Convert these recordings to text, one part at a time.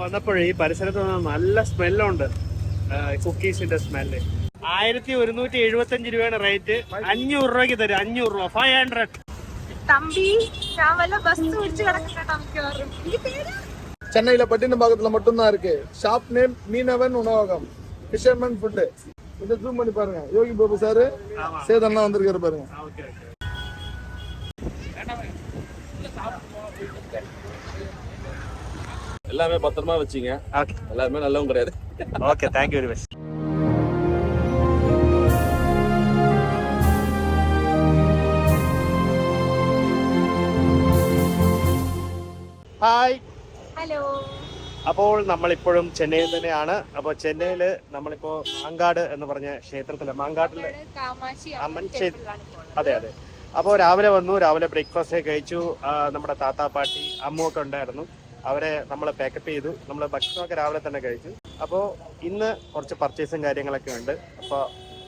വന്നപ്പോഴേ ഈ പരിസരത്ത് വന്ന നല്ല സ്മെല്ലുണ്ട് കുക്കീസിന്റെ സ്മെല്ല് ആയിരത്തി ഒരുന്നൂറ്റി എഴുപത്തി അഞ്ച് രൂപയാണ് റേറ്റ് അഞ്ഞൂറ് രൂപയ്ക്ക് തരും അഞ്ഞൂറ് രൂപ ഫൈവ് ഹൺഡ്രഡ് തമ്പി ഞാൻ വല്ല ബസ് പിടിച്ച് കിടക്കട്ടോ മിക്കവാറും ഈ പേര് சென்னையில பட்டினப்பாக்கத்துல மட்டும்தான் இருக்கு ஷாப் நேம் மீனவன் உணவகம் ஃபிஷர்மேன் ஃபுட்டு இதை ஜூம் பண்ணி பாருங்க யோகி பாபு சாரு சேதண்ணா வந்திருக்காரு பாருங்க எல்லாமே பத்திரமா வச்சுங்க ഓക്കെ எல்லாருமே நல்லவங்க கிடையாது okay thank you very much hi hello അപ്പോൾ നമ്മളിപ്പോഴും ചെന്നൈയിൽ തന്നെയാണ് അപ്പോൾ ചെന്നൈയിൽ നമ്മളിപ്പോ മാങ്കാട് എന്ന് പറഞ്ഞ ക്ഷേത്രത്തില് മാങ്കാട്ടില് കാമാശി അമ്മൻ ക്ഷേത്രം അതെ അതെ അപ്പോൾ രാവിലെ വന്നു രാവിലെ ബ്രേക്ക്ഫാസ്റ്റ് കഴിച്ചു ആ, നമ്മുടെ താത്താ പാട്ടി അമ്മുവൊക്കെ ഉണ്ടായിരുന്നു അവരെ നമ്മളെ പാക്കപ്പ് ചെയ്തു. നമ്മൾ ഭക്ഷണമൊക്കെ രാവിലെ തന്നെ കഴിച്ചു. അപ്പോൾ ഇന്ന് കുറച്ച് പർച്ചേസും കാര്യങ്ങളൊക്കെ ഉണ്ട്. അപ്പോൾ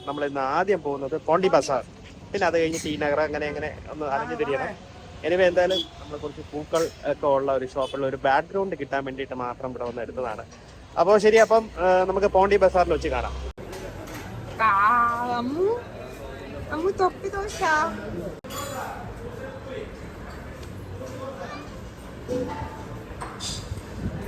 നമ്മൾ ഇന്ന് ആദ്യം പോകുന്നത് പോണ്ടി ബസാർ. പിന്നെ അത് കഴിഞ്ഞ് ടി നഗർ അങ്ങനെ അങ്ങനെ ഒന്ന് അലഞ്ഞു തിരിയണം. എനിവേ എന്തായാലും നമ്മൾ കുറച്ച് പൂക്കൾ ഒക്കെ ഉള്ള ഒരു ഷോപ്പുള്ള ഒരു ബാക്ക്ഗ്രൗണ്ട് കിട്ടാൻ വേണ്ടിയിട്ട് മാത്രം ഇവിടെ വന്ന് എടുത്തതാണ്. അപ്പോൾ ശരി അപ്പം നമുക്ക് പോണ്ടി ബസാറിൽ വെച്ച് കാണാം.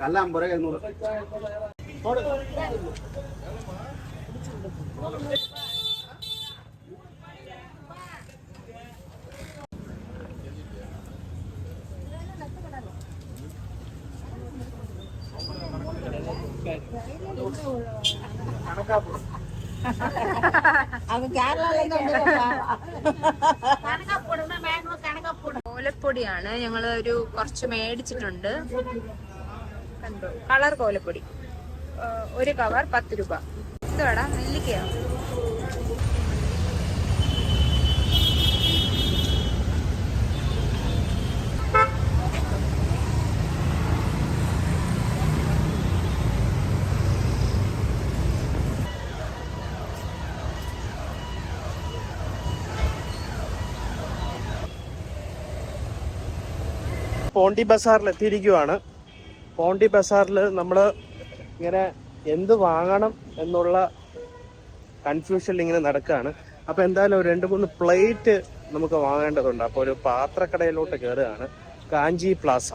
கல்லாம்புரை நூறு போடு. அவன் கேரளால இருந்து കോലപ്പൊടിയാണ്. ഞങ്ങൾ ഒരു കുറച്ച് മേടിച്ചിട്ടുണ്ട്. കളർ കോലപ്പൊടി. ഒരു കവർ പത്ത് രൂപ. ഇതോടാ നെല്ലിക്കയോ? പോണ്ടി ബസാറിൽ എത്തിയിരിക്കുവാണ് പോണ്ടി ബസാറിൽ നമ്മൾ ഇങ്ങനെ എന്ത് വാങ്ങണം എന്നുള്ള കൺഫ്യൂഷനിൽ ഇങ്ങനെ നടക്കുകയാണ്. അപ്പോൾ എന്തായാലും ഒരു രണ്ട് മൂന്ന് പ്ലേറ്റ് നമുക്ക് വാങ്ങേണ്ടതുണ്ട്. അപ്പോൾ ഒരു പാത്രക്കടയിലോട്ട് കയറുകയാണ് കാഞ്ചി പ്ലാസ.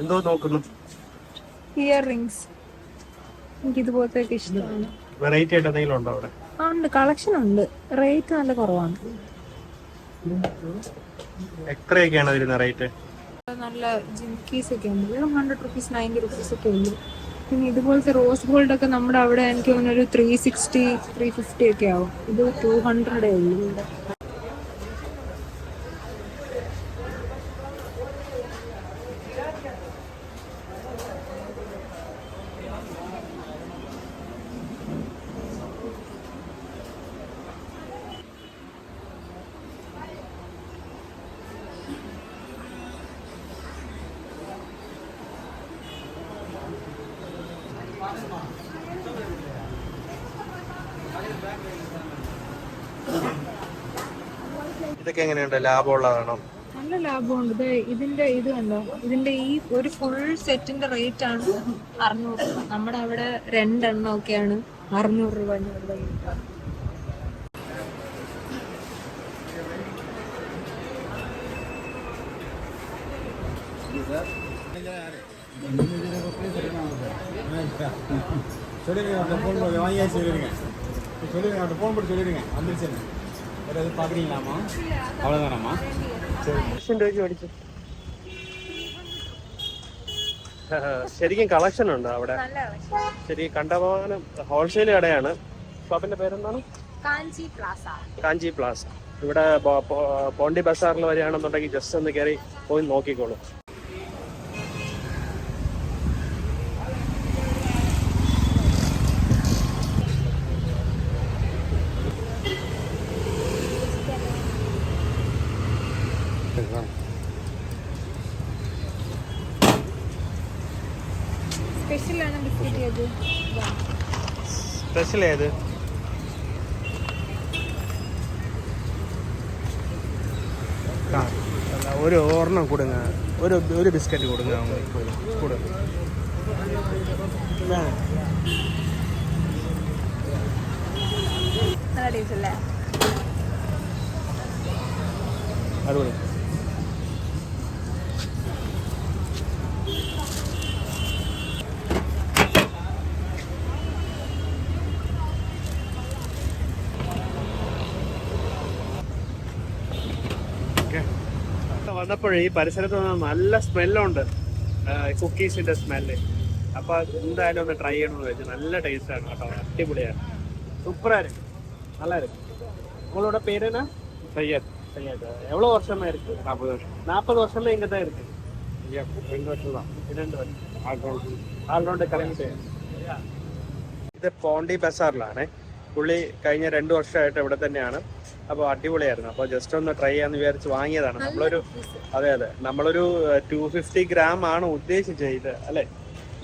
എന്തോ നോക്കുന്നു. ഇയർ റിംഗ്സ് എനിക്ക് ഇതുപോലത്തെ ഇഷ്ടമാണ്. വെറൈറ്റി ആയിട്ട് എന്തെങ്കിലും ഉണ്ടോ അവിടെ? ആ ഉണ്ട്. കളക്ഷൻ ഉണ്ട്. റേറ്റ് നല്ല കുറവാണ്. എത്രയൊക്കെയാണ് വരുന്ന റേറ്റ് നല്ല ജിംക്കീസ് ഒക്കെ ഉണ്ട്. ഹൺഡ്രഡ് റുപ്പീസ് നയന്റി റുപ്പീസ് ഒക്കെ ഉള്ളു. പിന്നെ ഇതുപോലത്തെ റോസ് ഗോൾഡ് ഒക്കെ നമ്മുടെ അവിടെ എനിക്ക് തോന്നുന്നു ഒരു ത്രീ സിക്സ്റ്റി ത്രീ ഫിഫ്റ്റി ഒക്കെ ആവും. ഇത് ടു ഹൺഡ്രഡേ ഉള്ളൂ. ഇവിടെ എങ്ങനെയുണ്ട് ലാഭമുള്ളതാണോ നല്ല ലാഭമുണ്ട് ഇത് ഇതിന്റെ ഇത് കണ്ടോ ഇതിന്റെ ഈ ഒരു ഫുൾ സെറ്റിന്റെ റേറ്റ് ആണ് അറുന്നൂറ് രൂപ നമ്മുടെ അവിടെ രണ്ടെണ്ണം ഒക്കെയാണ് അറുന്നൂറ് രൂപ അഞ്ഞൂറ് രൂപ കിട്ടുക. சொல்லிடுங்க அந்த ஃபோன் போட்டு வாங்கியாச்சு சொல்லிடுங்க சொல்லிடுங்க அந்த ஃபோன் போட்டு சொல்லிடுங்க வந்துருச்சுன்னு வேறு எதுவும் பார்க்குறீங்களாம்மா அவ்வளோதானாம்மா ലക്ഷം രൂപയ്ക്ക് മേടിച്ചു ശരിക്കും കളക്ഷൻ ഉണ്ട് അവിടെ നല്ല കളക്ഷൻ ശരി കണ്ടമാനം ഹോൾസെയിൽ കടയാണ് ഷോപ്പിന്റെ പേരെന്താണ് കാഞ്ചി പ്ലാസ കാഞ്ചി പ്ലാസ ഇവിടെ ബോ- പോ- പോണ്ടി ബസാറിൽ വരികയാണെന്നുണ്ടെങ്കിൽ ജസ്റ്റ് ഒന്ന് കയറി പോയി നോക്കിക്കോളൂ സ്പെഷ്യലാണ് ബിസ്ക്കറ്റ് സ്പെഷ്യൽ ഏത്? ഒരു ഒരെണ്ണം കൊടുങ്ങ. ഒരു ഒരു ബിസ്ക്കറ്റ് കൊടുങ്ങ അതുപോലെ അടിപൊളി. വന്നപ്പോഴേ ഈ പരിസരത്ത് നിന്ന് നല്ല സ്മെല്ലുണ്ട് കുക്കീസിന്റെ സ്മെല്ല് അപ്പൊ അത് എന്തായാലും ഒന്ന് ട്രൈ ചെയ്യണമെന്ന് വെച്ചു നല്ല ടേസ്റ്റ് ആണ് കേട്ടോ അടിപൊളിയാണ് സൂപ്പറായിരുന്നു നല്ലായിരുന്നു உங்களோட பேர் என்ன சையத் சையத் எவ்வளோ வருஷமா இருக்கு நாற்பது வருஷம் நாற்பது வருஷமா இங்க தான் இருக்கு ரெண்டு வருஷம் தான் இரண்டு வருஷம் ஆல்ரவுண்ட் ആൾറൗണ്ട് കറങ്ങി ഇത് പോണ്ടി ബസാറിലാണ് പുള്ളി കഴിഞ്ഞ രണ്ട് വർഷമായിട്ട് ഇവിടെ തന്നെയാണ് അപ്പോൾ അടിപൊളിയായിരുന്നു. അപ്പോൾ ജസ്റ്റ് ഒന്ന് ട്രൈ ചെയ്യാന്ന് വിചാരിച്ച് വാങ്ങിയതാണ്. നമ്മളൊരു അതെ അതെ. നമ്മളൊരു ടു ഫിഫ്റ്റി ഗ്രാം ആണ് ഉദ്ദേശിച്ചത് ഇത് അല്ലെ?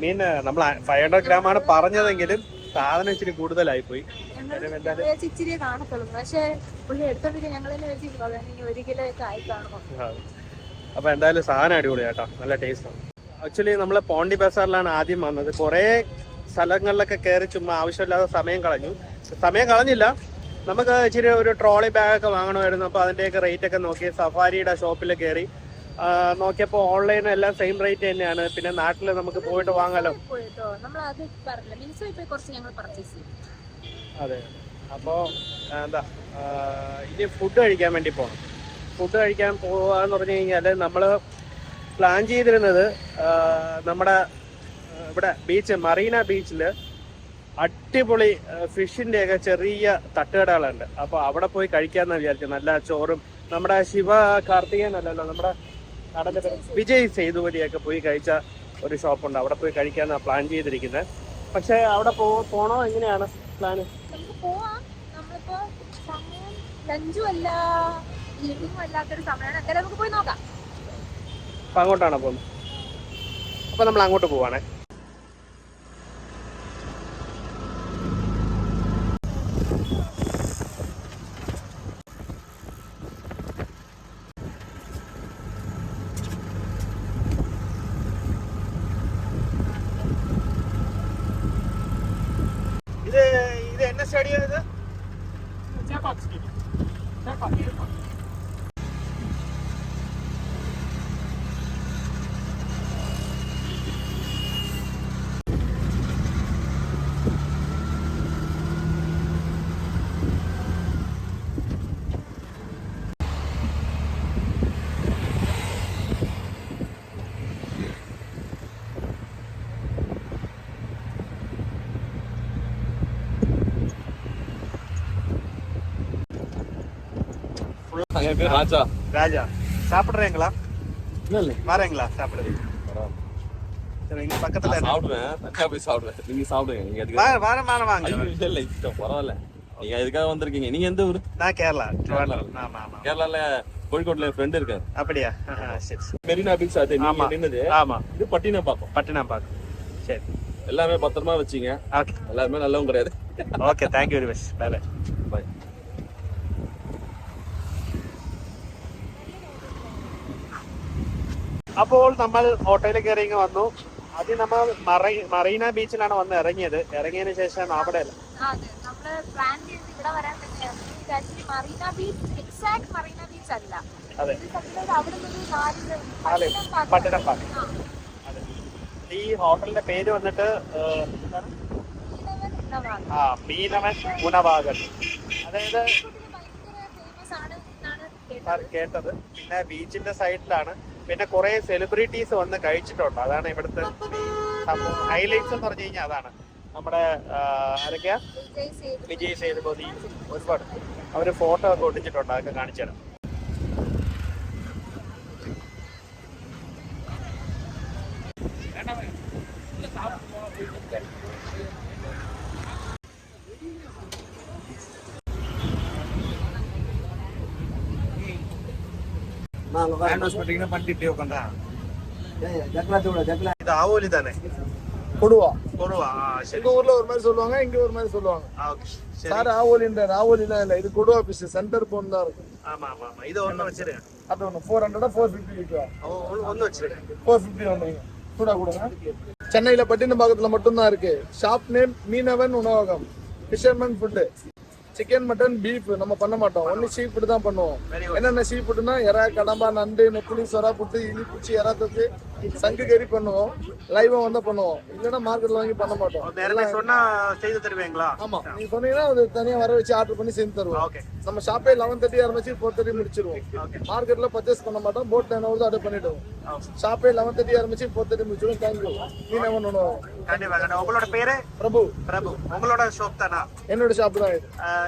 മീൻ നമ്മൾ ഫൈവ് ഹൺഡ്രഡ് ഗ്രാം ആണ് പറഞ്ഞതെങ്കിലും സാധനം ഇച്ചിരി കൂടുതലായി പോയി. അപ്പൊ എന്തായാലും സാധനം അടിപൊളിയാട്ടോ. നല്ല ടേസ്റ്റ് ആണ്. ആക്ച്വലി നമ്മൾ പോണ്ടി ബസാറിലാണ് ആദ്യം വന്നത്. കുറേ സ്ഥലങ്ങളിലൊക്കെ കയറി ചുമ്മാ ആവശ്യമില്ലാതെ സമയം കളഞ്ഞു. സമയം കളഞ്ഞില്ല. നമുക്ക് ഇച്ചിരി ഒരു ട്രോളി ബാഗൊക്കെ ഒക്കെ വാങ്ങണമായിരുന്നു. അപ്പൊ അതിന്റെയൊക്കെ റേറ്റ് ഒക്കെ നോക്കി സഫാരിയുടെ ഷോപ്പിൽ കയറി നോക്കിയപ്പോൾ ഓൺലൈൻ എല്ലാം സെയിം റേറ്റ് തന്നെയാണ്. പിന്നെ നാട്ടിൽ നമുക്ക് പോയിട്ട് വാങ്ങാലോ? അത് അപ്പോൾ എന്താ ഇനി ഫുഡ് കഴിക്കാൻ വേണ്ടി പോകണം ഫുഡ് കഴിക്കാൻ പോവാന്ന് പറഞ്ഞു കഴിഞ്ഞാൽ നമ്മൾ പ്ലാൻ ചെയ്തിരുന്നത് നമ്മുടെ ഇവിടെ ബീച്ച് മറീന ബീച്ചിൽ അടിപൊളി ഫിഷിന്റെ ഒക്കെ ചെറിയ തട്ടുകടകളുണ്ട്. അപ്പൊ അവിടെ പോയി കഴിക്കാന്ന് വിചാരിച്ചു നല്ല ചോറും നമ്മുടെ ശിവ കാർത്തികൻ അല്ലല്ലോ നമ്മുടെ നടന്റെ വിജയ് സേതുപതിയൊക്കെ പോയി കഴിച്ച ഒരു ഷോപ്പുണ്ട്. അവിടെ പോയി കഴിക്കാനാണ് പ്ലാൻ ചെയ്തിരിക്കുന്നത് പക്ഷെ അവിടെ പോ പോണോ? എങ്ങനെയാണ് പ്ലാന്? അപ്പൊ അങ്ങോട്ടാണോ പോകുന്നത് അപ്പൊ നമ്മൾ അങ്ങോട്ട് പോവാണേ. என் பேர் ராஜா. ராஜா. சாப்பிட்றீங்களா? இல்லை இல்லை. வரீங்களா? சாப்பிடுறது சரி இங்கே பக்கத்தில் சாப்பிடுவேன். தனியாக போய் சாப்பிடுவேன். நீங்கள் சாப்பிடுங்க. நீங்கள் அதுக்கு வார வாரம் வாங்க. இல்லை இல்லை பரவாயில்ல. நீங்க எதுக்காக வந்திருக்கீங்க? நீங்க எந்த ஊர்? நான் கேரளா. கேரளால கோழிக்கோட்ல ஃப்ரெண்ட் இருக்காரு. அப்படியா? சரி மெரினா பீச் அது ஆமா. நின்னது. ஆமா. இது பட்டினம் பாக்கம் பட்டினம் பாக்கம் சரி. எல்லாமே பத்திரமா வச்சீங்க. எல்லாருமே நல்லவும் கிடையாது. Okay thank you very much bye bye അപ്പോൾ നമ്മൾ ഹോട്ടലിൽ കയറി ഇങ്ങ് വന്നു. ആദ്യം നമ്മൾ മറൈ- മറീന ബീച്ചിലാണ് വന്ന് ഇറങ്ങിയത്. ഇറങ്ങിയതിന് ശേഷം അവിടെ അതെ. അതെ. നാല് പട്ടണം പാർക്ക് അതെ. ഈ ഹോട്ടലിന്റെ പേര് വന്നിട്ട്? ആ മീനവൻ മുനവാകൻ അതായത് കേട്ടത്. പിന്നെ ബീച്ചിന്റെ സൈഡിലാണ് പിന്നെ കുറെ സെലിബ്രിറ്റീസ് വന്ന് കഴിച്ചിട്ടുണ്ട്. അതാണ് ഇവിടുത്തെ ഹൈലൈറ്റ്സ് എന്ന് പറഞ്ഞു കഴിഞ്ഞാൽ അതാണ്. നമ്മുടെ ആരൊക്കെയാ? വിജയ് സേതുപതി. ഒരുപാട്. അവർ ഫോട്ടോ ഒക്കെ ഒട്ടിച്ചിട്ടുണ്ട്. അതൊക്കെ കാണിച്ചു തരാം. பண்ணிட்டே உட்காந்துறான் இது ஆவோலி தானே? கொடுவா. கொடுவா? எங்க ஊர்ல ஒரு மாதிரி சொல்லுவாங்க இங்க ஒரு மாதிரி சொல்லுவாங்க. சார். ஆவோலின்ற ஆவோலிலாம் இல்ல. இது கொடுவா பிஸ் சென்டர் போன் தான் இருக்கும் ஆமா ஆமா ஆமா. இது ஒண்ணு வச்சிருக்கேன் அது ஒண்ணு ஃபோர் ஹண்ட்ரடா ஃபோர் ஃபிஃப்டி விற்குவா ஃபோர் ஃபிஃப்டி ஒன்றுங்க சூடா கொடுங்க. சென்னையில பட்டினப்பாக்கத்துல மட்டும்தான் இருக்கு. ஷாப் நேம் மீனவன் உணவகம். Fisherman food chicken mutton beef நம்ம பண்ண மாட்டோம். ஒன்லி சீ ஃபுட் தான் பண்ணுவோம். என்னென்ன சீ ஃபுட்னா எறா கடம்பா நண்டு நெப்புளி சொரா புட்டு இனி பிடிச்சி இறா தொத்து சங்கு கறி பண்ணுவோம். லைவா வந்தால் பண்ணுவோம். இல்லைன்னா மார்க்கெட்டில் வாங்கி பண்ண மாட்டோம். செய்து தருவீங்களா? ஆமாம் நீங்கள் சொன்னீங்கன்னா அது தனியாக வர வச்சு ஆர்டர் பண்ணி செஞ்சு தருவோம். நம்ம ஷாப்பே லெவன் தேர்ட்டி ஆரம்பிச்சு ஃபோர் தேர்ட்டி முடிச்சிருவோம். மார்க்கெட்டில் பர்ச்சேஸ் பண்ண மாட்டோம். போட் லைன் வந்து ஆர்டர் பண்ணிடுவோம். ஷாப்பே லெவன் தேர்ட்டி ஆரம்பிச்சு ஃபோர் தேர்ட்டி முடிச்சிடும் தேங்க்யூ நீ என்ன பண்ணணும் கண்டிப்பா உங்களோட பேரு? பிரபு. பிரபு. உங்களோட ஷாப் தானா? என்னோட ஷாப் தான்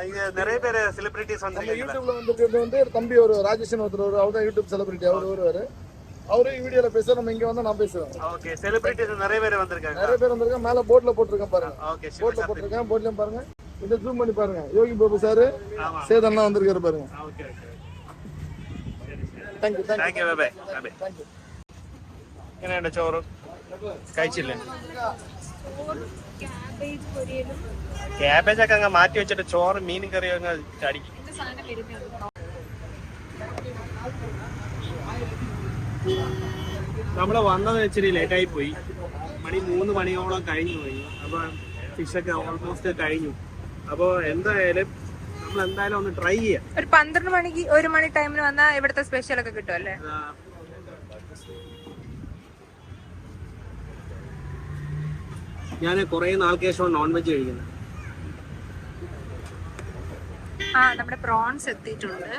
இங்க நிறைய பேர் செலிபிரிட்டிஸ் நம்ம வந்திருக்கீங்களா யூடியூப்ல வந்துருக்கிறது வந்து ஒரு தம்பி ஒரு ராஜேஷன் ஒருத்தர் ஒரு அவர் தான் யூடியூப் செலிபிரிட்டி அவர் வருவாரு அவரு வீடியோல பேச நம்ம இங்க வந்து நான் பேசுவேன் ஓகே செலிபிரிட்டிஸ் நிறைய பேர் வந்திருக்காங்க நிறைய பேர் வந்திருக்கேன் மேல போட்ல போட்டிருக்கேன் பாருங்க ஓகே போட்ல போட்டிருக்கேன் போட்லயும் பாருங்க இந்த ஜூம் பண்ணி பாருங்க யோகி பாபு சார் ஆமா சேதண்ணா வந்திருக்காரு பாருங்க okay okay thank you thank you thank you bye bye bye thank you എങ്ങനെയുണ്ട് ചോറ് കഴിച്ചില്ലേ ക്യാബേജ് ഒക്കെ അങ്ങ് മാറ്റി വെച്ചിട്ട് ചോറ് മീൻ കറിയോ അങ്ങ് അടിക്കും നമ്മൾ വന്നത് ഇച്ചിരി ലേറ്റായി പോയി. മണി മൂന്ന് മണിയോളം കഴിഞ്ഞു പോയി. അപ്പൊ ഫിഷൊക്കെ ഓൾമോസ്റ്റ് കഴിഞ്ഞു. അപ്പൊ എന്തായാലും നമ്മൾ എന്തായാലും ഒന്ന് ട്രൈ ചെയ്യാം. ഒരു പന്ത്രണ്ട് മണിക്ക് ഒരു മണി ടൈമിൽ വന്നാൽ ഇവിടുത്തെ സ്പെഷ്യൽ ഒക്കെ കിട്ടും അല്ലേ? ഞാൻ കുറേ നാൾക്ക് ശേഷം നോൺ വെജ് കഴിക്കുന്നത്. ആ നമ്മുടെ പ്രോൺസ് എത്തിയിട്ടുണ്ട്.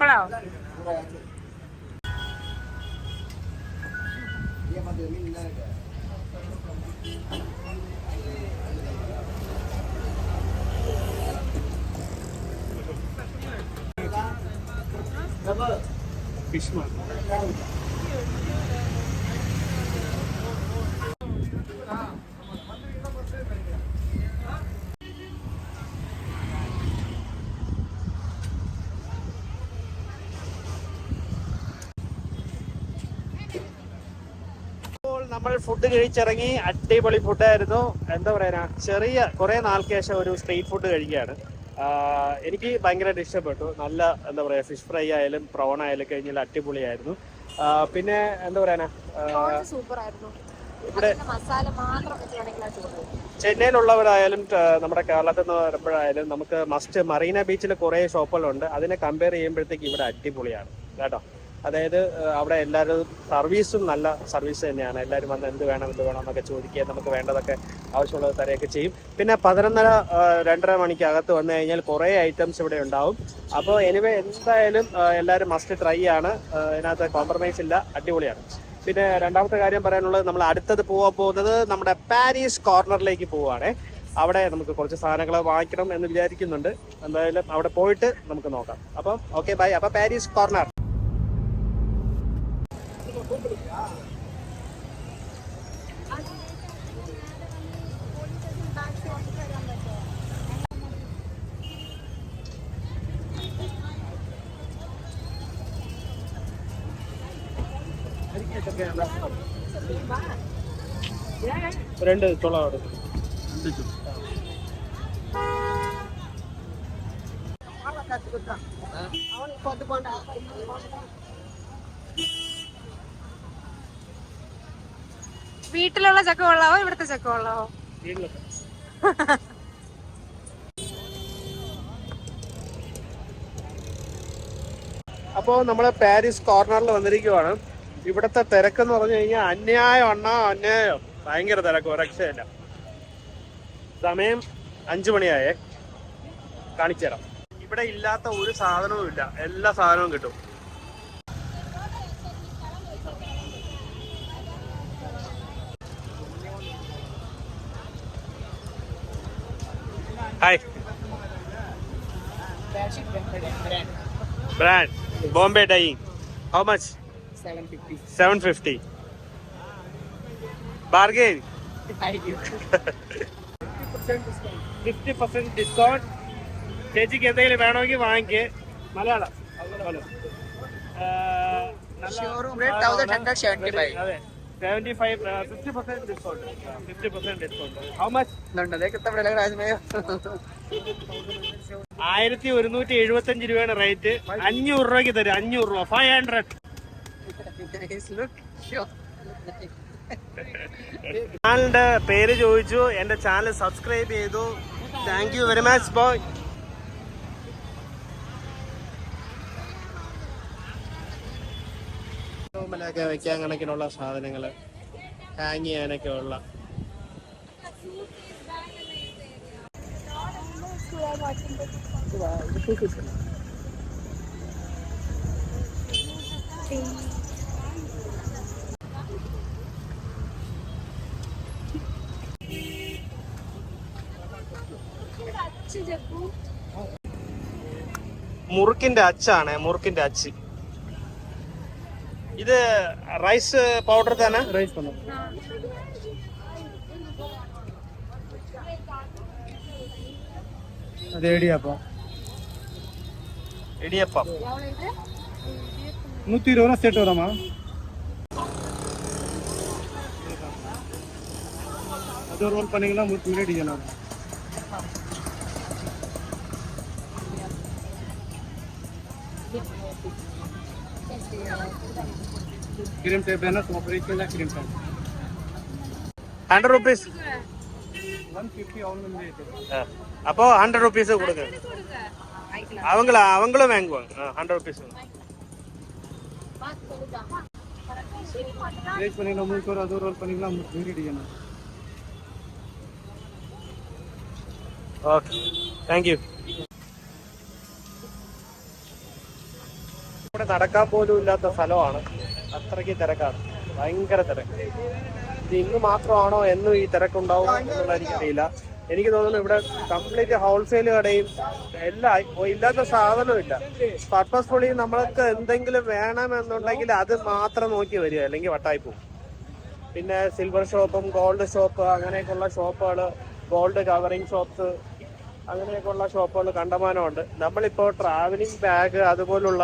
കൊള്ളാവോ? ഫിഷ് ഇപ്പോൾ നമ്മൾ ഫുഡ് കഴിച്ചിറങ്ങി അടിപൊളി ഫുഡായിരുന്നു എന്താ പറയാ ചെറിയ കുറെ നാൾക്ക് ശേഷം ഒരു സ്ട്രീറ്റ് ഫുഡ് കഴിക്കുകയാണ്. എനിക്ക് ഭയങ്കരമായിട്ട് ഇഷ്ടപ്പെട്ടു. നല്ല എന്താ പറയാ ഫിഷ് ഫ്രൈ ആയാലും പ്രോൺ ആയാലും കഴിഞ്ഞാൽ അടിപൊളിയായിരുന്നു. പിന്നെ എന്താ പറയാനാ സൂപ്പർ ആയിരുന്നു ഇവിടെ ചെന്നൈയിലുള്ളവരായാലും നമ്മുടെ കേരളത്തിൽ നിന്ന് വരുമ്പോഴായാലും നമുക്ക് മസ്റ്റ് മറീന ബീച്ചിൽ കുറേ ഷോപ്പുകളുണ്ട് അതിനെ കമ്പയർ ചെയ്യുമ്പോഴത്തേക്ക് ഇവിടെ അടിപൊളിയാണ്. കേട്ടോ? അതായത് അവിടെ എല്ലാവരും സർവീസും നല്ല സർവീസ് തന്നെയാണ്. എല്ലാവരും വന്ന് എന്ത് വേണം എന്ത് വേണം എന്നൊക്കെ ചോദിക്കുക നമുക്ക് വേണ്ടതൊക്കെ ആവശ്യമുള്ളത് തരയൊക്കെ ചെയ്യും. പിന്നെ പതിനൊന്നര രണ്ടര മണിക്ക് അകത്ത് വന്നു കഴിഞ്ഞാൽ കുറേ ഐറ്റംസ് ഇവിടെ ഉണ്ടാവും. അപ്പോൾ എനിവേ എന്തായാലും എല്ലാവരും മസ്റ്റ് ട്രൈ ആണ്. അതിനകത്ത് കോംപ്രമൈസ് ഇല്ല. അടിപൊളിയാണ്. പിന്നെ രണ്ടാമത്തെ കാര്യം പറയാനുള്ളത് നമ്മൾ അടുത്തത് പോകാൻ പോകുന്നത് നമ്മുടെ പാരീസ് കോർണറിലേക്ക് പോവുകയാണേ അവിടെ നമുക്ക് കുറച്ച് സാധനങ്ങൾ വാങ്ങിക്കണം എന്ന് വിചാരിക്കുന്നുണ്ട്. എന്തായാലും അവിടെ പോയിട്ട് നമുക്ക് നോക്കാം. അപ്പം ഓക്കെ ബൈ അപ്പം പാരീസ് കോർണർ രണ്ട് ചുള വീട്ടിലുള്ള ചക്ക കൊള്ളാവോ? ഇവിടുത്തെ ചക്ക കൊള്ളാവോ? അപ്പോ നമ്മൾ പാരീസ് കോർണറിൽ വന്നിരിക്കുവാണ്. ഇവിടുത്തെ തിരക്കെന്ന് പറഞ്ഞു കഴിഞ്ഞാൽ അന്യായം അണ്ണാ അന്യായം. ഭയങ്കര തിരക്ക് ഒരു രക്ഷയില്ല സമയം അഞ്ചു മണിയായേ. കാണിച്ചു തരാം. ഇവിടെ ഇല്ലാത്ത ഒരു സാധനവും ഇല്ല. എല്ലാ സാധനവും കിട്ടും. Hi brand Bombay dye how much 750. 750 bargain. 50 percent discount ചേച്ചിക്ക് എന്തെങ്കിലും വേണമെങ്കിൽ വാങ്ങിക്ക്. മലയാളം. ആ, നല്ല Showroom rate 1175. അതെ seventy five fifty percent discount fifty percent discount how much ആയിരത്തി ഒരുന്നൂറ്റി എഴുപത്തി അഞ്ച് രൂപയാണ് റേറ്റ് അഞ്ഞൂറ് രൂപയ്ക്ക് തരും. അഞ്ഞൂറ് രൂപ. ഫൈവ് ഹൺഡ്രഡ് ചാനലിന്റെ പേര് ചോദിച്ചു എന്റെ ചാനൽ സബ്സ്ക്രൈബ് ചെയ്തു. Thank you very much boy റൂമിലൊക്കെ വെക്കാൻ കണക്കിനുള്ള സാധനങ്ങൾ ഹാങ് ചെയ്യാനൊക്കെ ഉള്ള. മുറുക്കിന്റെ അച്ചാണ് മുറുക്കിന്റെ അച്ച് ഇത് റൈസ് പൗഡർ തന്നെ ரைஸ் பண்ணும் அது ஏடியாப்பம் ഇടിയപ്പം நூற்றி இருபது ரூபா செட் வரும்மா அது ரோல் பண்ணீங்கன்னா உங்களுக்கு முன்னாடி क्रीम टेप है ना ऑपरेशन है क्रीम टेप ஹண்ட்ரட் ருபீஸ் அப்போ ஹண்ட்ரட் ருபீஸே கொடுங்க அவங்கள அவங்களும் வாங்குவாங்க ஹண்ட்ரட் ருபீஸ் ப்ளேஸ் பண்ணிக்கலாம் உங்களுக்கு ஒரு அது ரோல் பண்ணிக்கலாம் வீடியோ ஓகே தேங்க்யூ ഇവിടെ നടക്കാൻ പോലും ഇല്ലാത്ത സ്ഥലമാണ്. അത്രയ്ക്ക് തിരക്കാണ്. ഭയങ്കര തിരക്ക്. ഇത് ഇന്ന് മാത്രമാണോ എന്നും ഈ തിരക്കുണ്ടാവും എന്നുള്ള എനിക്കറിയില്ല. എനിക്ക് തോന്നുന്നു ഇവിടെ കംപ്ലീറ്റ് ഹോൾസെയിൽ കടയും എല്ലാം ഇല്ലാത്ത ഇല്ലാത്ത ഇല്ല. പർപ്പസ്ഫുള്ളി നമ്മൾക്ക് എന്തെങ്കിലും വേണമെന്നുണ്ടെങ്കിൽ അത് മാത്രം നോക്കി വരിക. അല്ലെങ്കിൽ വട്ടായി പോകും. പിന്നെ സിൽവർ ഷോപ്പും ഗോൾഡ് ഷോപ്പ് അങ്ങനെയൊക്കെയുള്ള ഷോപ്പുകൾ ഗോൾഡ് കവറിങ് ഷോപ്സ് അങ്ങനെയൊക്കെയുള്ള ഷോപ്പുകൾ കണ്ടമാനമുണ്ട്. നമ്മളിപ്പോൾ ട്രാവലിംഗ് ബാഗ് അതുപോലുള്ള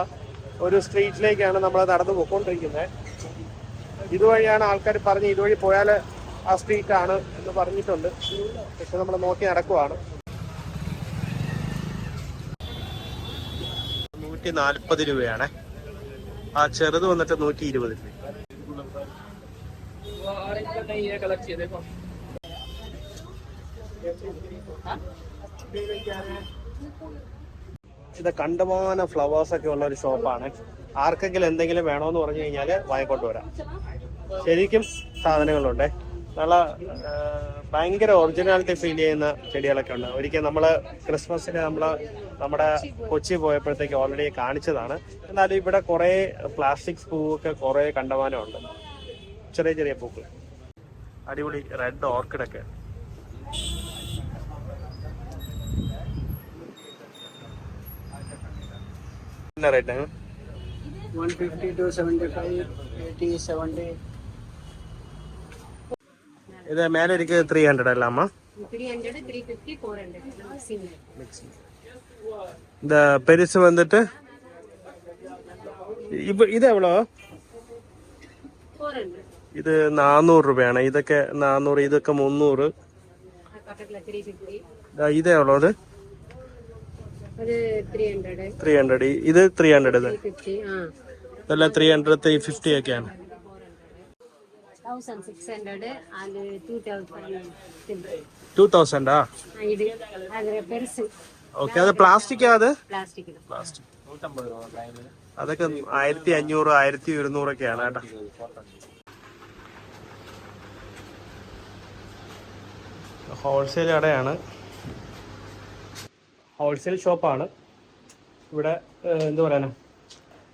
ഒരു സ്ട്രീറ്റിലേക്കാണ് നമ്മൾ നടന്നു പോയിക്കൊണ്ടിരിക്കുന്നത്. ഇതുവഴിയാണ് ആൾക്കാർ പറഞ്ഞ് ഇതുവഴി പോയാൽ ആ സ്ട്രീറ്റ് ആണ് എന്ന് പറഞ്ഞിട്ടുണ്ട്. പക്ഷെ നമ്മൾ നോക്കി നടക്കുവാണ്. നൂറ്റി നാൽപ്പത് രൂപയാണ്. ആ ചെറുത് വന്നിട്ട് നൂറ്റി ഇരുപത് രൂപ ഇത് കണ്ടമാന ഫ്ലവേഴ്സ് ഒക്കെ ഉള്ള ഒരു ഷോപ്പാണ് ആർക്കെങ്കിലും എന്തെങ്കിലും വേണമെന്ന് പറഞ്ഞു കഴിഞ്ഞാൽ വാങ്ങിക്കൊണ്ട് വരാം. ശരിക്കും സാധനങ്ങളുണ്ട്. നല്ല ഭയങ്കര ഒറിജിനാലിറ്റി ഫീൽ ചെയ്യുന്ന ചെടികളൊക്കെ ഉണ്ട്. ഒരിക്കൽ നമ്മൾ ക്രിസ്മസിന് നമ്മൾ നമ്മുടെ കൊച്ചി പോയപ്പോഴത്തേക്ക് ഓൾറെഡി കാണിച്ചതാണ്. എന്നാലും ഇവിടെ കുറേ പ്ലാസ്റ്റിക് പൂവൊക്കെ കുറേ കണ്ടമാനമുണ്ട് ചെറിയ ചെറിയ പൂക്കൾ. അടിപൊളി റെഡ് ഓർക്കിഡൊക്കെ என்ன ரேட்டுங்க one fifty two seventy five eighty seventy இது மேரேஜுக்கு த்ரீ ஹண்ட்ரட் இல்லாமா இந்த பெருசு வந்துட்டு இப்போ இது எவ்வளோ? ഇത് നാനൂറ് രൂപയാണ് ഇതൊക്കെ നാനൂറ് ഇതൊക്കെ മുന്നൂറ് ഇതേ ഉള്ളത് ത്രീ ഹൺഡ്രഡ് ഇത് ത്രീ ഹൺഡ്രഡ് ഇതെല്ലാം ത്രീ ഹൺഡ്രഡ് ത്രീ ഫിഫ്റ്റി ഒക്കെയാണ്. ആണ് പ്ലാസ്റ്റിക് അതൊക്കെ ആയിരത്തി അഞ്ഞൂറ് ആയിരത്തി ഒരുന്നൂറൊക്കെയാണ് കേട്ടോ. ഹോൾസെയിൽ കടയാണ്. ഹോൾസെയിൽ ഷോപ്പാണ്. ഇവിടെ എന്താ പറയാനാ?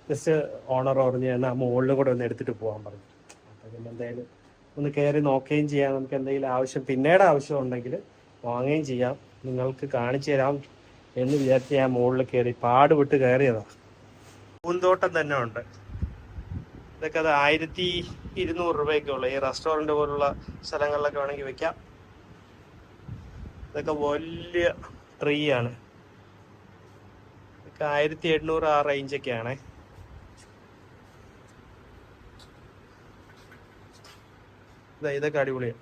ജസ്റ്റ് ഓണർ പറഞ്ഞു എന്നാൽ മുകളിൽ കൂടെ ഒന്ന് എടുത്തിട്ട് പോകാൻ പറഞ്ഞു. അപ്പം പിന്നെ എന്തായാലും ഒന്ന് കയറി നോക്കുകയും ചെയ്യാം. നമുക്ക് എന്തെങ്കിലും ആവശ്യം പിന്നീട് ആവശ്യം ഉണ്ടെങ്കിൽ വാങ്ങുകയും ചെയ്യാം. നിങ്ങൾക്ക് കാണിച്ചു തരാം എന്ന് വിചാരിച്ച് ഞാൻ മുകളിൽ കയറി പാട് വിട്ട് കയറിയതാണ് പൂന്തോട്ടം തന്നെ ഉണ്ട്. ഇതൊക്കെ അത് ആയിരത്തി ഇരുന്നൂറ് രൂപയൊക്കെ ഉള്ളു. ഈ റെസ്റ്റോറന്റ് പോലുള്ള സ്ഥലങ്ങളിലൊക്കെ വേണമെങ്കിൽ വെക്കാം. ഇതൊക്കെ വലിയ ട്രീ ആണ്. ഇതൊക്കെ ആയിരത്തി എണ്ണൂറ് ആ റേഞ്ച് ഒക്കെയാണ്. ഇതാ ഇതൊക്കെ അടിപൊളിയാണ്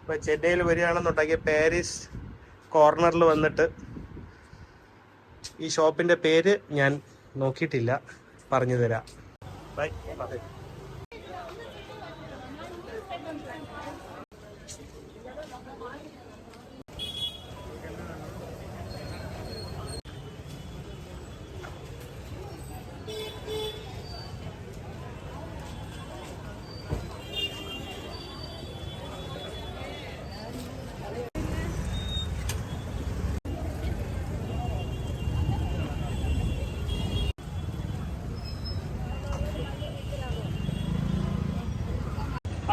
ഇപ്പൊ ചെന്നൈയിൽ വരികയാണെന്നുണ്ടെങ്കിൽ പാരീസ് കോർണറിൽ വന്നിട്ട് ഈ ഷോപ്പിന്റെ പേര് ഞാൻ നോക്കിയിട്ടില്ല. പറഞ്ഞു തരാം ബൈ.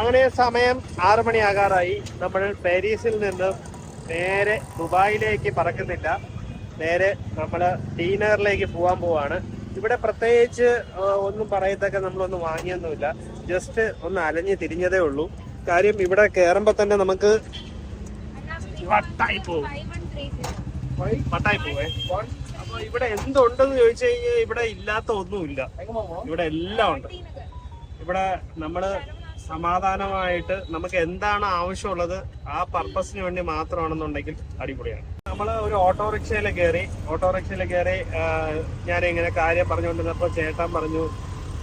അങ്ങനെ സമയം ആറു മണിയാകാറായി. നമ്മൾ പാരീസിൽ നിന്ന് നേരെ ദുബായിലേക്ക് പറക്കുന്നില്ല. നേരെ നമ്മൾ ഡീനറിലേക്ക് പോകാൻ പോവാണ്. ഇവിടെ പ്രത്യേകിച്ച് ഒന്നും പറയത്തക്ക നമ്മളൊന്നും വാങ്ങിയൊന്നുമില്ല. ജസ്റ്റ് ഒന്ന് അലഞ്ഞ് തിരിഞ്ഞതേ ഉള്ളൂ. കാര്യം ഇവിടെ കയറുമ്പോ തന്നെ നമുക്ക് വട്ടായി പോകും വട്ടായി പോവേ. അപ്പൊ ഇവിടെ എന്തുണ്ടെന്ന് ചോദിച്ചു കഴിഞ്ഞാൽ ഇവിടെ ഇല്ലാത്ത ഒന്നുമില്ല. ഇവിടെ എല്ലാം ഉണ്ട്. ഇവിടെ നമ്മൾ സമാധാനമായിട്ട് നമുക്ക് എന്താണ് ആവശ്യമുള്ളത് ആ പർപ്പസിന് വേണ്ടി മാത്രമാണെന്നുണ്ടെങ്കിൽ അടിപൊളിയാണ്. നമ്മൾ ഒരു ഓട്ടോറിക്ഷയിൽ കയറി ഓട്ടോറിക്ഷയിൽ കയറി ഞാൻ ഇങ്ങനെ കാര്യം പറഞ്ഞുകൊണ്ടിരുന്നപ്പോൾ ചേട്ടൻ പറഞ്ഞു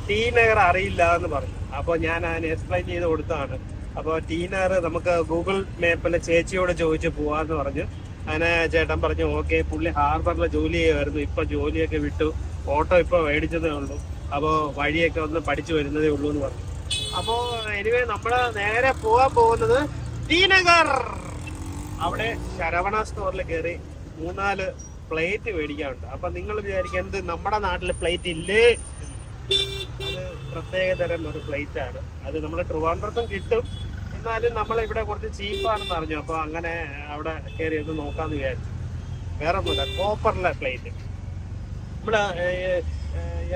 ടി നഗർ അറിയില്ല എന്ന് പറഞ്ഞു. അപ്പോൾ ഞാൻ അതിന് എക്സ്പ്ലെയിൻ ചെയ്ത് കൊടുത്തതാണ് അപ്പോൾ ടി നഗർ നമുക്ക് ഗൂഗിൾ മാപ്പിൽ ചേച്ചിയോട് ചോദിച്ച് പോവാന്ന് പറഞ്ഞു. അങ്ങനെ ചേട്ടൻ പറഞ്ഞു ഓക്കെ പുള്ളി ഹാർബറിൽ ജോലി ചെയ്യുമായിരുന്നു ഇപ്പം ജോലിയൊക്കെ വിട്ടു. ഓട്ടോ ഇപ്പോൾ മേടിച്ചതേ ഉള്ളൂ. അപ്പോൾ വഴിയൊക്കെ ഒന്ന് പഠിച്ചു വരുന്നതേ ഉള്ളൂ എന്ന് പറഞ്ഞു. അപ്പോ എനിവേ നമ്മൾ നേരെ പോവാൻ പോകുന്നത് ടീനഗർ അവിടെ ശരവണ സ്റ്റോറിൽ കയറി മൂന്നാൽ പ്ലേറ്റ് മേടിക്കാനുണ്ട്. അപ്പൊ നിങ്ങൾ വിചാരിക്കുക എന്ത് നമ്മുടെ നാട്ടിൽ പ്ലേറ്റ് ഇല്ലേ? അത് പ്രത്യേക തരം ഒരു പ്ലേറ്റ് ആണ്. അത് നമ്മുടെ ട്രിവാൻഡ്രത്തും കിട്ടും. എന്നാലും നമ്മൾ ഇവിടെ കുറച്ച് ചീപ്പാണെന്ന് അറിഞ്ഞു. അപ്പൊ അങ്ങനെ അവിടെ കയറി ഒന്ന് നോക്കാന്ന് വിചാരിച്ചു. വേറെ ഒന്നുമില്ല കോപ്പറിലെ പ്ലേറ്റ് നമ്മുടെ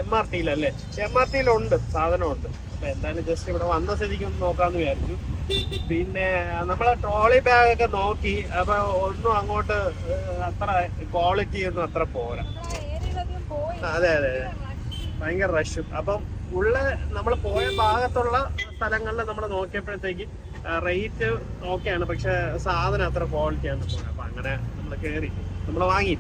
എം ആർ ടിയിലല്ലേ എം ആർ ടിയിലുണ്ട് സാധനമുണ്ട്. അപ്പൊ എന്തായാലും ജസ്റ്റ് ഇവിടെ വന്ന സ്ഥിതിക്ക് ഒന്ന് നോക്കാന്ന് വിചാരിച്ചു. പിന്നെ നമ്മളെ ട്രോളി ബാഗ് ഒക്കെ നോക്കി അപ്പൊ ഒന്നും അങ്ങോട്ട് അത്ര ക്വാളിറ്റി ഒന്നും അത്ര പോരാ. അതെ അതെ അതെ. ഭയങ്കര റഷ് അപ്പം ഉള്ള നമ്മൾ പോയ ഭാഗത്തുള്ള സ്ഥലങ്ങളിൽ നമ്മൾ നോക്കിയപ്പോഴത്തേക്ക് റേറ്റ് ഓക്കെയാണ് പക്ഷെ സാധനം അത്ര ക്വാളിറ്റി ആണ് അപ്പൊ അങ്ങനെ നമ്മൾ കയറി നമ്മൾ വാങ്ങി.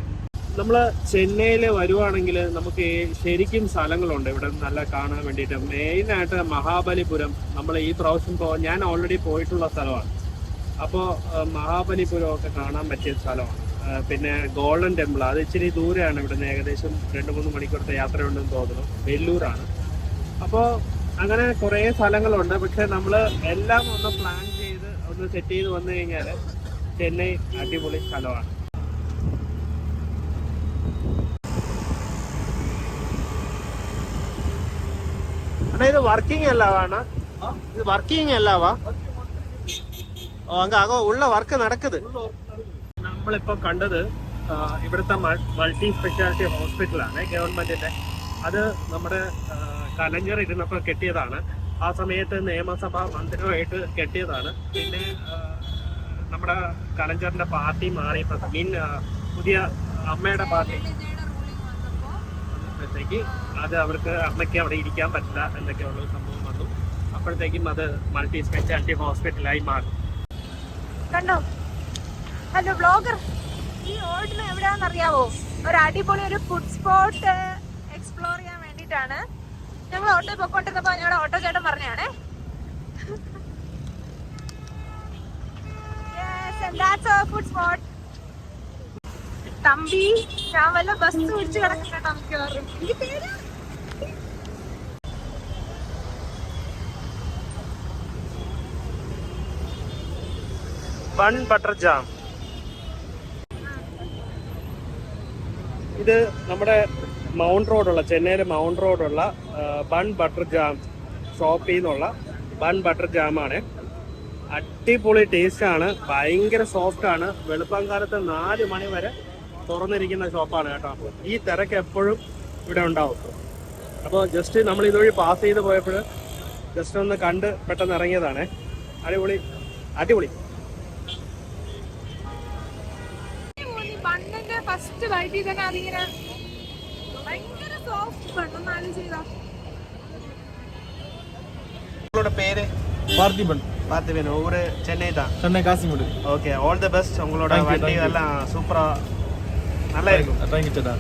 നമ്മൾ ചെന്നൈയിൽ വരുവാണെങ്കിൽ നമുക്ക് ശരിക്കും സ്ഥലങ്ങളുണ്ട്. ഇവിടെ നല്ല കാണാൻ വേണ്ടിയിട്ട്. മെയിനായിട്ട് മഹാബലിപുരം നമ്മൾ ഈ പ്രാവശ്യം പോ ഞാൻ ഓൾറെഡി പോയിട്ടുള്ള സ്ഥലമാണ്. അപ്പോൾ മഹാബലിപുരം ഒക്കെ കാണാൻ പറ്റിയ സ്ഥലമാണ്. പിന്നെ ഗോൾഡൻ ടെമ്പിൾ അത് ഇച്ചിരി ദൂരെയാണ് നിന്ന് ഏകദേശം രണ്ട് മൂന്ന് മണിക്കൂറത്തെ യാത്രയുണ്ടെന്ന് തോന്നുന്നു. വെല്ലൂരാണ്. അപ്പോൾ അങ്ങനെ കുറേ സ്ഥലങ്ങളുണ്ട്. പക്ഷേ നമ്മൾ എല്ലാം ഒന്ന് പ്ലാൻ ചെയ്ത് ഒന്ന് സെറ്റ് ചെയ്ത് വന്നു കഴിഞ്ഞാൽ ചെന്നൈ അടിപൊളി സ്ഥലമാണ്. ഇത് വർക്കിംഗ് അല്ലാവാണ് ഇത് വർക്കിംഗ് അല്ലാവാ ഓ അങ്ങ് ഉള്ള വർക്ക് നടക്കുന്നത് നമ്മളിപ്പോ കണ്ടത് ഇവിടുത്തെ മൾട്ടി സ്പെഷ്യാലിറ്റി ഹോസ്പിറ്റലാണ് ഗവൺമെന്റിന്റെ. അത് നമ്മുടെ കലഞ്ഞർ ഇരുന്നപ്പോ കെട്ടിയതാണ്. ആ സമയത്ത് നിയമസഭാ മന്ദിരമായിട്ട് കെട്ടിയതാണ്. പിന്നെ നമ്മുടെ കലഞ്ചറിന്റെ പാർട്ടി മാറിയപ്പോ മീൻ പുതിയ അമ്മയുടെ പാർട്ടി. അപ്പോഴത്തേക്ക് അത് അവർക്ക് അമ്മയ്ക്ക് അവിടെ ഇരിക്കാൻ പറ്റില്ല എന്നൊക്കെയുള്ള സംഭവം വന്നു. അപ്പോഴത്തേക്കും അത് മൾട്ടി സ്പെഷ്യാലിറ്റി ഹോസ്പിറ്റലായി മാറി. കണ്ടോ? ഹലോ ബ്ലോഗർ ഈ ഓർഡിന് എവിടെയാണെന്ന് അറിയാവോ ഒരു അടിപൊളി ഒരു ഫുഡ് സ്പോട്ട് എക്സ്പ്ലോർ ചെയ്യാൻ വേണ്ടി വേണ്ടിയിട്ടാണ്. ഞങ്ങൾ ഓട്ടോ പൊക്കോണ്ടിരുന്നപ്പോ ഞങ്ങളുടെ ഓട്ടോ ചേട്ടൻ പറഞ്ഞാണേ. ഫുഡ് സ്പോട്ട് തമ്പി ഞാൻ വല്ല ബസ് പിടിച്ച് എനിക്ക് പേര്? Bun butter jam. ഇത് നമ്മുടെ മൗണ്ട് റോഡുള്ള ചെന്നൈയിലെ മൗണ്ട് റോഡുള്ള ബൺ ബട്ടർ ജാം ഷോപ്പിൽ നിന്നുള്ള ബൺ ബട്ടർ ജാമാണ്. അടിപൊളി ടേസ്റ്റ് ആണ്. ഭയങ്കര സോഫ്റ്റ് ആണ്. വെളുപ്പാങ്കാലത്ത് നാല് മണി വരെ തുറന്നിരിക്കുന്ന ഷോപ്പാണ് കേട്ടോ ഈ തിരക്ക് എപ്പോഴും ഇവിടെ ഉണ്ടാവും അപ്പോൾ ജസ്റ്റ് നമ്മൾ ഇതുവഴി പാസ് ചെയ്ത് പോയപ്പോൾ ജസ്റ്റ് ഒന്ന് കണ്ട് പെട്ടെന്ന് ഇറങ്ങിയതാണ് അടിപൊളി അടിപൊളി ബണ്ണിന്റെ ഫസ്റ്റ് ബൈറ്റിൽ തന്നെ അതിങ്ങനെ ഭയങ്കര സോഫ്റ്റ് ബണ്ണെന്ന് ആലോചിച്ച് ചെയ്താ உங்களோட பேரு பார்த்திபன் பார்த்திபன் ஊரு சென்னை தான் Chennai Kasimedu okay all the best உங்களோட Thank you, வண்டி thank you. எல்லாம் சூப்பரா நல்லா இருக்கும். வாங்கிட்டடா